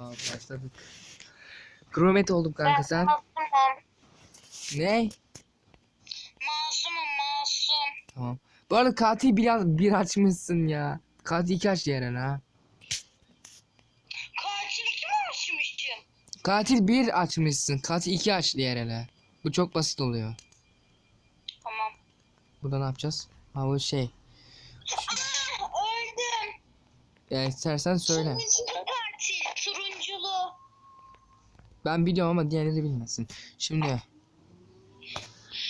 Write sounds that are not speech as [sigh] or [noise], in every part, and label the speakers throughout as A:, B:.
A: Aa başladık. Kromet oldum kanka sen.
B: Masumum.
A: Ne?
B: Masumum masum.
A: Tamam. Bu arada katil biraz bir açmışsın ya. Katil iki aç diğerine ha.
B: Katil kim açmışım?
A: Katil bir açmışsın. Katil iki aç diğerine. Bu çok basit oluyor.
B: Tamam.
A: Burada ne yapacağız? Ha bu şey.
B: Aa, öldüm.
A: Ya istersen söyle.
B: Turunculu katil. Turunculu.
A: Ben biliyorum ama diğerleri bilmesin. Şimdi.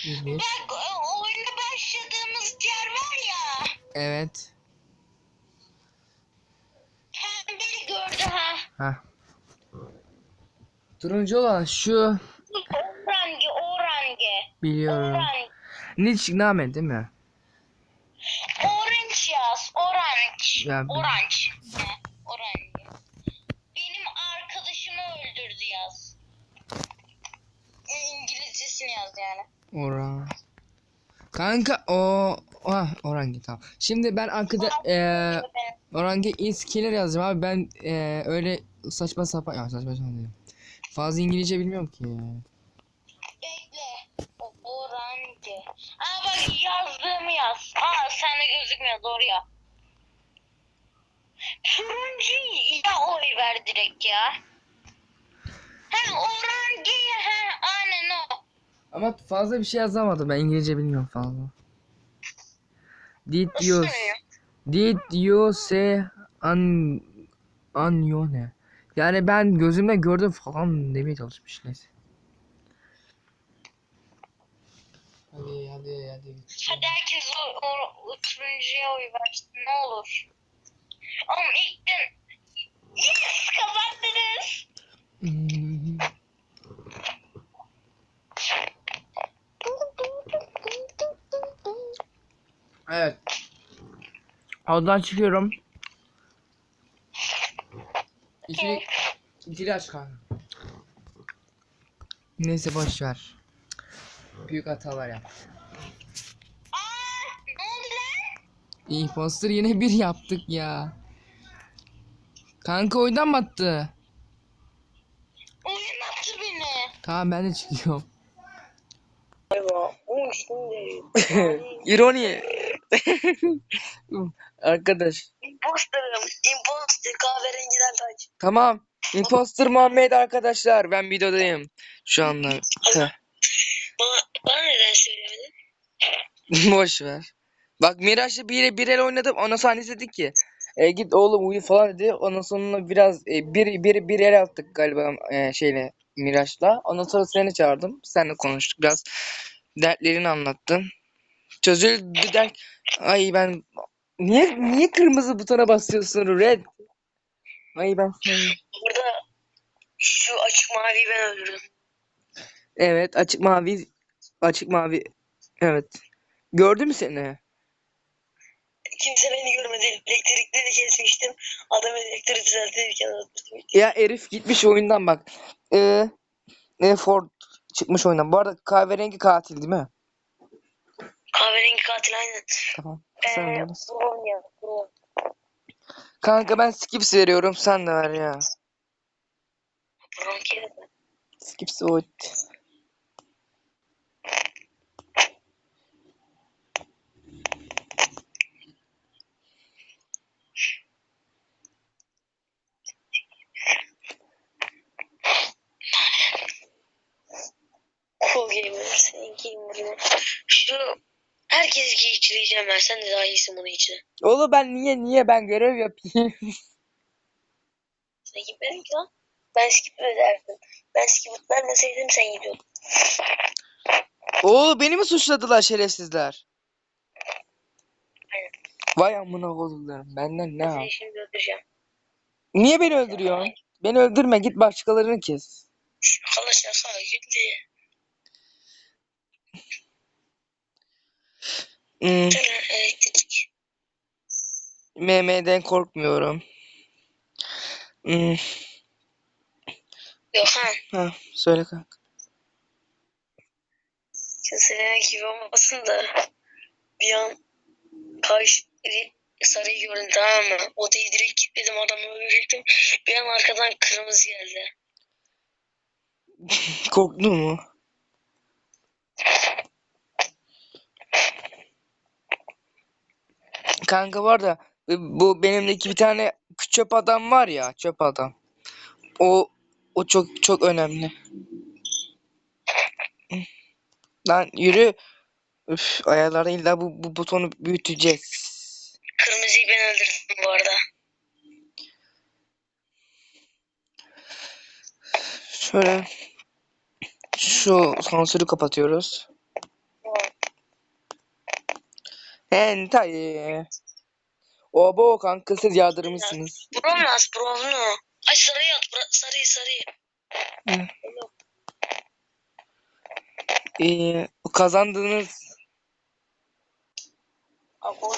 A: Bir.
B: Bak o- oyuna başladığımız yer var ya.
A: Evet.
B: Pembeli gördü ha.
A: Ha. Turuncu olan şu.
B: Orange orange.
A: Biliyorum.
B: Orange.
A: Niç name değil mi?
B: Orange yaz. Orange.
A: Ya?
B: Orange. İngilizcesini yaz yani.
A: Oran. Kanka o ah orange tamam. Şimdi ben arkada eee orange is killer yazacağım abi ben eee, öyle saçma sapan ya saçma sapan dedim. Fazla İngilizce bilmiyorum ki.
B: Bekle. O, orange. Aa bak yazdığımı yaz. Aa sende gözükmüyor doğru ya. Turuncuya oy ver direkt ya. He orange he aynen o.
A: Ama fazla bir şey yazamadım ben İngilizce bilmiyorum fazla. Did you? Did you say an onione? Yani ben gözümle gördüm falan demeye çalışmış neyse. Hadi hadi hadi.
B: Hadi herkes o, o, o turuncuya oy versin ne olur. Oğlum ilk gün yes kazandınız.
A: Hmm. Evet. Odadan çıkıyorum. İkili, ikili aç kanka. Neyse boş ver. Büyük hatalar yap. Imposter yine bir yaptık ya. Kanka oyundan battı.
B: Oyun attı beni.
A: Tamam ben de çıkıyorum. [laughs]
C: İroni. [laughs] Arkadaş.
B: Imposter'ım. Imposter kahverengiden kaç.
C: Tamam. Imposter Muhammed arkadaşlar. Ben videodayım. Şu anda. Heh,
B: Bana, bana neden söylemedin? [laughs]
C: Boş ver. Bak Miraç'la bir, bir el oynadım. Ondan sonra annesi dedi ki e, git oğlum uyu falan dedi. Ondan sonra biraz e, bir, bir, bir el attık galiba e, şeyle Miraç'la. Ondan sonra seni çağırdım. Seninle konuştuk biraz. Dertlerini anlattın. Çözüldü der. Ay ben niye niye kırmızı butona basıyorsun red? Ay ben seni-
B: Burada şu açık maviyi ben öldürdüm.
C: Evet açık mavi açık mavi evet. Gördü mü seni?
B: Kimse beni görmedi. Elektrikleri kesmiştim. Adam elektriği düzeltirken öldürdüm.
C: Ya Elif gitmiş oyundan bak. Ee, e, Ford çıkmış oyundan. Bu arada kahverengi katil değil mi?
B: Kahverengi katil aynen.
C: Tamam. Sen
B: Ee,
C: öylesin.
B: Brom ya. Brom.
C: Kanka ben skips veriyorum. Sen de ver ya.
B: Brom.
C: Skips vote.
B: Cool gamer. Senin gamer'ını. Şu herkes de daha iyisin bunun içine.
C: Oğlum ben niye niye ben görev yapayım? [laughs]
B: Sen gitmedin ki lan. Ben skip ederdim. Ben skip vermeseydim sen gidiyordun.
C: Oo beni mi suçladılar şerefsizler?
B: Aynen.
C: Vay amına koyduklarım. Benden ne al?
B: Seni şimdi öldüreceğim.
C: Niye beni öldürüyorsun? Beni öldürme git başkalarını kes.
B: Hala şaka gitti.
C: Hmm,
B: Sana elektrik.
C: MM'den korkmuyorum. Hmm,
B: Yok ha.
C: ha, söyle kanka.
B: Sen söylemek gibi olmasın da bir an karşı sarıyı gördüm tamam mı? Odayı direkt kilitledim adamı öldürecektim. Bir an arkadan kırmızı geldi. [laughs]
C: Korktun mu? Kanka var da bu benimdeki bir tane çöp adam var ya çöp adam. O o çok çok önemli. Lan yürü. Üf, ayarlarda illa bu, bu butonu büyüteceğiz.
B: Kırmızıyı ben öldürdüm bu arada.
C: Şöyle şu sansürü kapatıyoruz. Hentai. Obo kanka siz yardırmışsınız.
B: Bromlas, Bromno. Ay sarıyı at, bra- sarıyı sarıyı.
C: Hı. Ee, kazandığınız
B: Abo.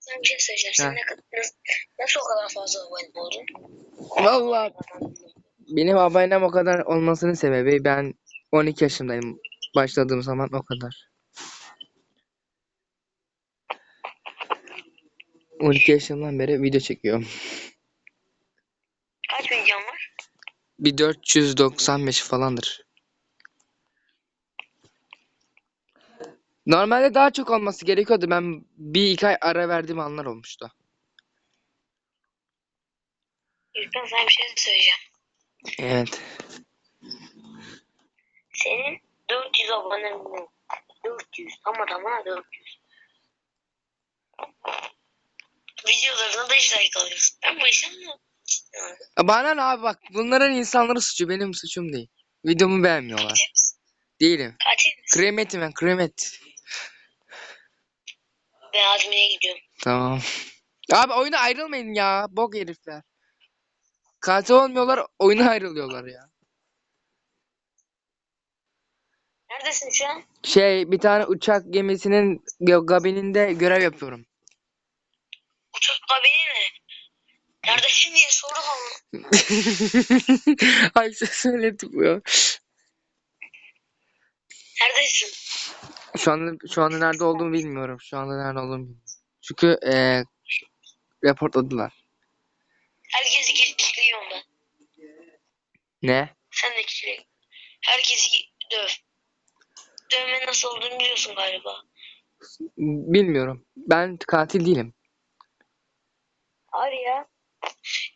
B: Sen bir şey söyleyeceğim. Sen
C: Ha.
B: ne kadar, nasıl, nasıl o kadar fazla abone oldun?
C: Vallahi benim abonem o kadar olmasının sebebi ben 12 yaşındayım. Başladığım zaman o kadar. 12 yaşından beri video çekiyorum.
B: Kaç milyon var?
C: Bir 495 falandır. Normalde daha çok olması gerekiyordu. Ben bir iki ay ara verdiğim anlar olmuştu.
B: Yurttan sana bir şey söyleyeceğim.
C: Evet.
B: Senin 400 abonen mi? 400. Ama tamam 400. Videolarına da hiç like alıyorsun. Ben bu işe mi?
C: Bana ne abi bak bunların insanların suçu benim suçum değil. Videomu beğenmiyorlar.
B: Katil?
C: Değilim.
B: Katil misin?
C: Kremetim ben kremet.
B: Ben admine gidiyorum.
C: Tamam. Abi oyuna ayrılmayın ya. Bok herifler. Katil olmuyorlar oyuna ayrılıyorlar ya.
B: Neredesin şu an?
C: Şey bir tane uçak gemisinin ge- kabininde görev yapıyorum.
B: Uçak kabini mi? Neredesin diye sordum ama. [laughs]
C: Ay söyledim ya.
B: Neredesin?
C: Şu anda şu anda nerede olduğumu bilmiyorum. Şu anda nerede olduğumu bilmiyorum. Çünkü eee reportladılar.
B: Ben.
C: Ne?
B: Sen de kilitle. Herkesi döv. Dövme nasıl olduğunu biliyorsun galiba.
C: Bilmiyorum. Ben katil değilim.
B: Abi ya.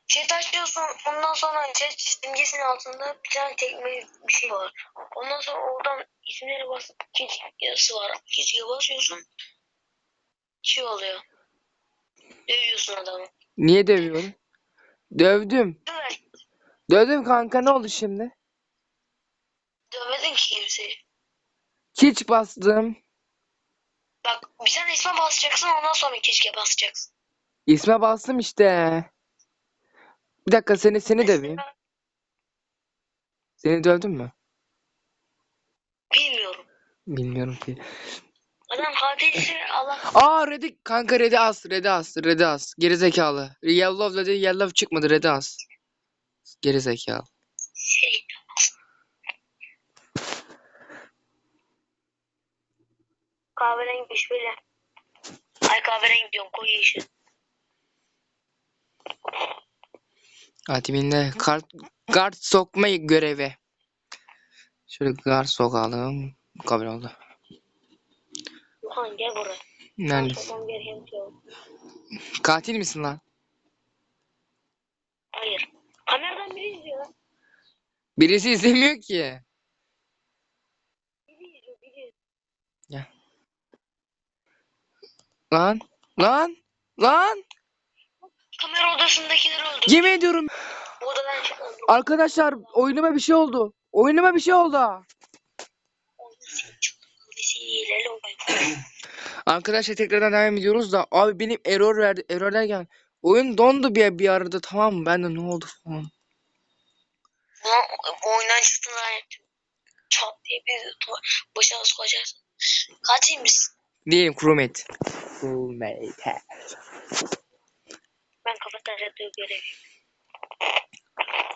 B: Chat açıyorsun ondan sonra chat simgesinin altında bir tane tekme bir şey var. Ondan sonra oradan isimleri bas keçi yazısı var. Keçiye basıyorsun. Şey oluyor. Dövüyorsun adamı.
C: Niye dövüyorum? Dövdüm.
B: Döver.
C: Dövdüm kanka ne oldu şimdi?
B: Dövmedin ki kimseyi.
C: Hiç bastım.
B: Bak bir tane isme basacaksın ondan sonra keşke basacaksın.
C: İsme bastım işte. Bir dakika seni seni döveyim. Seni dövdüm mü?
B: Bilmiyorum.
C: Bilmiyorum ki.
B: Adam katilse Allah
C: Aa Red'i kanka Red'i as Red'i as Red'i as gerizekalı. Yellow dedi Yellow çıkmadı Red'i as. Gerizekalı.
B: şey. Kahverengi şöyle. Ay kahverengi diyorum koyu yeşil.
C: Admin'de kart kart sokma görevi. Şöyle kart sokalım. Kabul oldu.
B: Yuhan gel buraya. Bir şey.
C: Katil misin lan?
B: Hayır. Kameradan biri izliyor.
C: Birisi izlemiyor ki.
B: Biri izliyor biri.
C: Lan lan lan.
B: Kamera odasındakileri öldürdü.
C: Yemin ediyorum
B: odadan
C: arkadaşlar oyunuma bir şey oldu. Oyunuma bir şey oldu. [clears throat] Arkadaşlar tekrardan devam ediyoruz da abi benim error verdi. Error derken oyun dondu bir, bir arada tamam mı? Ben de ne oldu falan.
B: Ulan oyundan çıktın zannettim. Çat diye bir başa sokacaksın. Katil misin?
C: Değilim crewmate. Crewmate.
B: Ben kafeteryada görevliyim.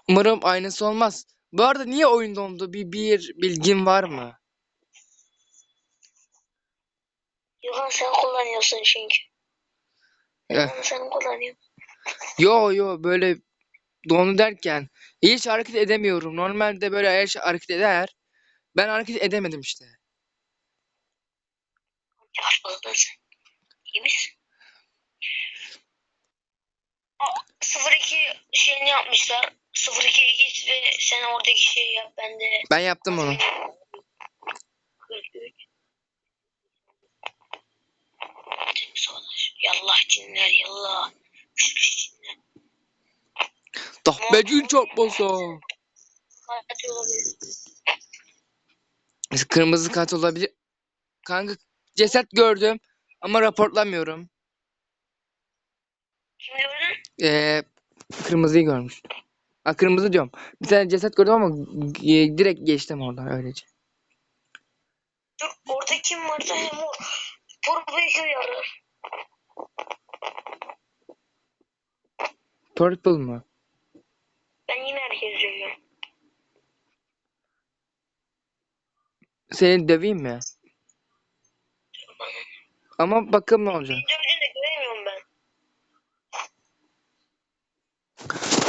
C: Umarım aynısı olmaz. Bu arada niye oyun dondu? Bir, bir bilgin var mı?
B: Yuhan sen kullanıyorsun çünkü.
C: Eh,
B: Yuhan sen kullanıyorsun.
C: yo yo böyle dondu derken hiç hareket edemiyorum. Normalde böyle eğer hareket eder. Ben hareket edemedim işte.
B: Yaşmadın sen. İyi misin? Aa, 02 şeyini yapmışlar. 02'ye git ve sen oradaki şeyi yap ben de.
C: Ben yaptım onu.
B: 43. Solaş. Yallah cinler yallah.
C: Çarpması.
B: Hayati olabilir.
C: Kırmızı kart olabilir. Kanka ceset gördüm ama raporlamıyorum.
B: Kim gördün?
C: Ee, kırmızıyı görmüş. Ha kırmızı diyorum. Bir tane ceset gördüm ama e, direkt geçtim oradan öylece.
B: Dur orada kim vardı? Hem o. Purple yarar.
C: Purple mı?
B: Ben yine herkes görüyorum.
C: Seni döveyim mi? Ama bakalım ne olacak.
B: Dövdüğünü de göremiyorum ben.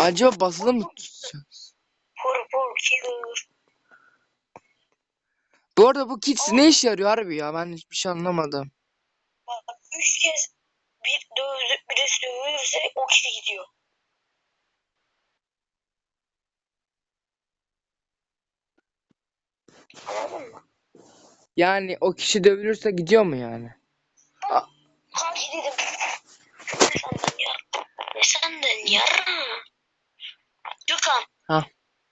C: Acaba basılı mı tutacağız?
B: Purple killer.
C: Bu arada bu kit ne işe yarıyor harbi ya? Ben hiçbir şey anlamadım.
B: Bak üç kez bir dövdü, birisi dövülürse o kişi gidiyor. Anladın mı?
C: Yani o kişi dövülürse gidiyor mu yani?
B: Kanki dedim. Ne sandın ya? Ne sandın ya? Gökhan.
C: Ha.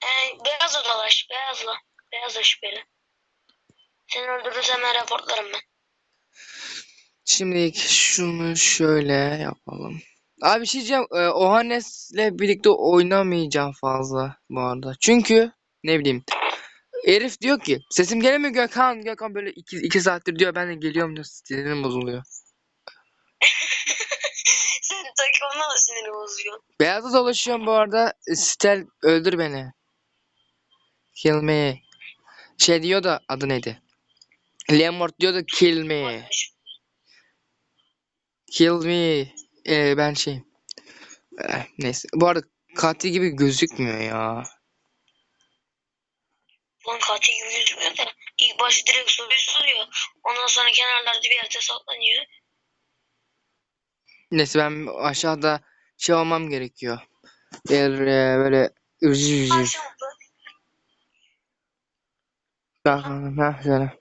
B: Ee, beyazla dolaş. Beyazla. Beyazla şüpheli. Seni öldürürsem ben raporlarım ben.
C: Şimdi şunu şöyle yapalım. Abi bir şey diyeceğim. Ee, Ohanes'le birlikte oynamayacağım fazla bu arada. Çünkü ne bileyim. Herif diyor ki sesim gelemiyor Gökhan. Gökhan böyle iki, iki saattir diyor ben de geliyorum diyor. Sinirim bozuluyor. [laughs]
B: Sen takımına da siniri bozuyor.
C: Beyazda dolaşıyorum bu arada. Stel öldür beni. Kill me. Şey diyor da adı neydi? Lemort diyor da kill me. Kill me. Ee, ben şey. Eh, neyse. Bu arada katil gibi gözükmüyor ya.
B: Lan katil gibi gözükmüyor da ilk başta direkt soruyu soruyor. Ondan sonra kenarlarda bir yerde saklanıyor.
C: Neyse ben aşağıda şey olmam gerekiyor. Eğer e, böyle üzü üzü.
B: Karşılıklı.
C: Bakalım ha şöyle.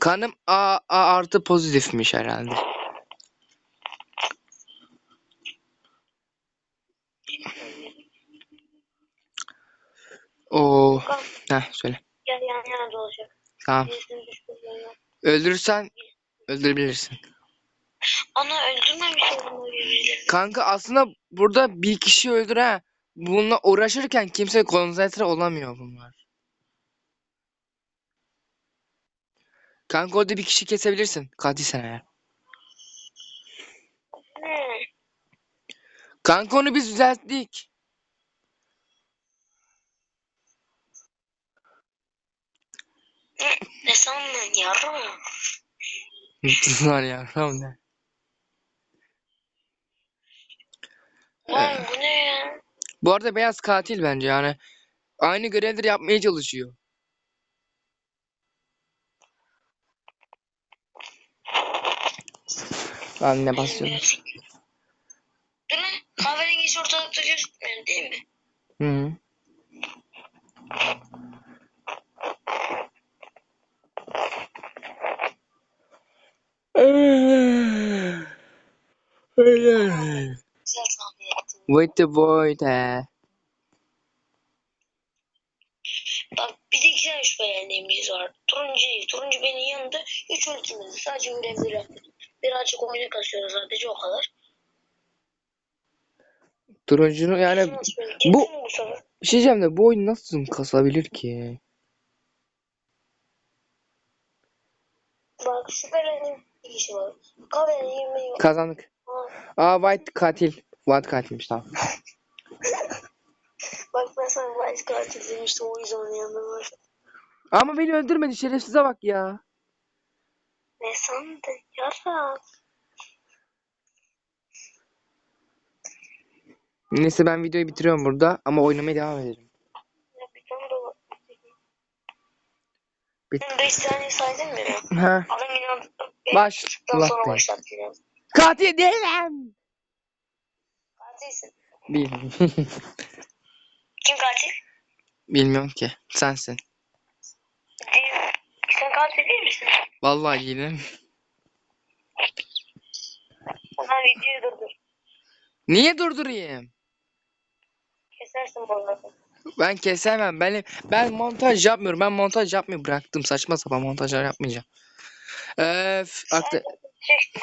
C: Kanım A, A artı pozitifmiş herhalde. Oo,
B: Gökhan
C: heh söyle.
B: Yana dolaşacak.
C: Tamam. Öldürürsen öldürebilirsin.
B: Ana öldürmemiş birbirlerini.
C: Kanka aslında burada bir kişi öldür ha. Bununla uğraşırken kimse konsantre olamıyor bunlar. Kanka orada bir kişi kesebilirsin. Katilsen eğer.
B: Ne?
C: Kanka onu biz düzelttik.
B: Ne sandın yavrum?
C: Var ya. tamam ne?
B: Lan bu ne ya?
C: Bu arada beyaz katil bence yani. Aynı görevleri yapmaya çalışıyor. Lan ne basıyorum?
B: Dur lan kahverengi hiç ortalıkta gözükmüyor değil mi?
C: Hı -hı.
B: Güzel tahmin ettin.
C: With the void he.
B: Bak bir de iki tane şüphelendiğimiz var. Turuncu değil. Turuncu benim yanımda hiç öldürmedi. Sadece görevleri yaptı. Birazcık oyunu kasıyor sadece o kadar.
C: Turuncunu yani bu-
B: bu
C: bir şey diyeceğim de bu oyun nasıl kasabilir ki?
B: Bak bir kişi var. Kahverengi yemeği var.
C: Kazandık. Aa White katil. White katilmiş tamam. [laughs]
B: Halit katil demiştim o yüzden var.
C: Ama beni öldürmedi şerefsize bak ya.
B: Ne sandın? Yaram.
C: Neyse ben videoyu bitiriyorum burada ama oynamaya devam ederim.
B: Ya bir tane de var.
C: Bit-
B: 5 saniye saydın mı?
C: Ha.
B: Adam inandı.
C: Baş.
B: Daha
C: Allah
B: sonra başlattı.
C: Katil değilim.
B: Katilsin.
C: Bilmiyorum. [laughs]
B: Kim katil?
C: Bilmiyorum ki. Sensin.
B: Değil. Sen katil değil misin?
C: Vallahi değilim.
B: Hemen videoyu durdur.
C: Niye durdurayım?
B: Kesersin buraları.
C: Ben kesemem. Ben ben montaj yapmıyorum. Ben montaj yapmayı bıraktım. Saçma sapan montajlar yapmayacağım. Artık
B: Çek.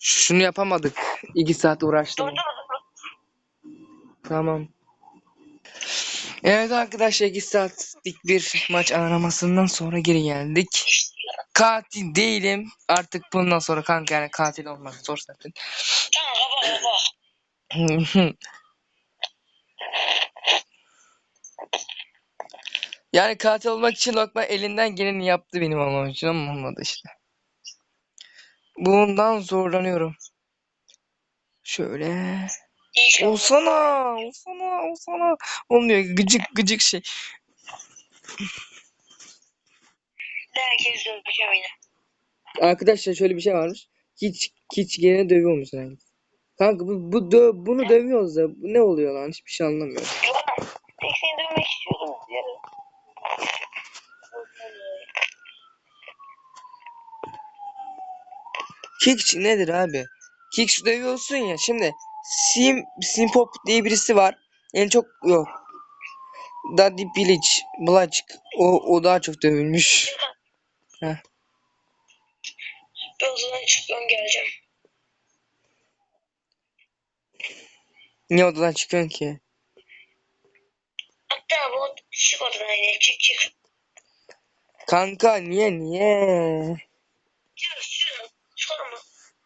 C: şunu yapamadık. İki saat uğraştım. Tamam. Evet arkadaşlar 2 saatlik bir maç aramasından sonra geri geldik. Katil değilim. Artık bundan sonra kanka yani katil olmak zor zaten.
B: Tamam baba baba. [laughs]
C: yani katil olmak için Lokman elinden geleni yaptı benim olmam için ama olmadı işte. Bundan zorlanıyorum. Şöyle. Olsana, olsana, olsana. Olmuyor gıcık gıcık şey.
B: Herkes döveceğim yine.
C: Arkadaşlar şöyle bir şey varmış. Hiç hiç gene dövüyormuş yani. Kanka bu, bu dö bunu dövüyoruz da bu ne oluyor lan hiçbir şey anlamıyorum.
B: Tek seni dövmek istiyordum.
C: Kick nedir abi? Kick dövüyorsun ya şimdi Sim Simpop diye birisi var. En çok yok. Daddy Bilic, Blaçk o o daha çok dövülmüş.
B: Bir odadan çıkıyorum geleceğim.
C: Niye odadan çıkıyorsun ki?
B: Hatta bu çık odadan yine çık çık.
C: Kanka niye niye?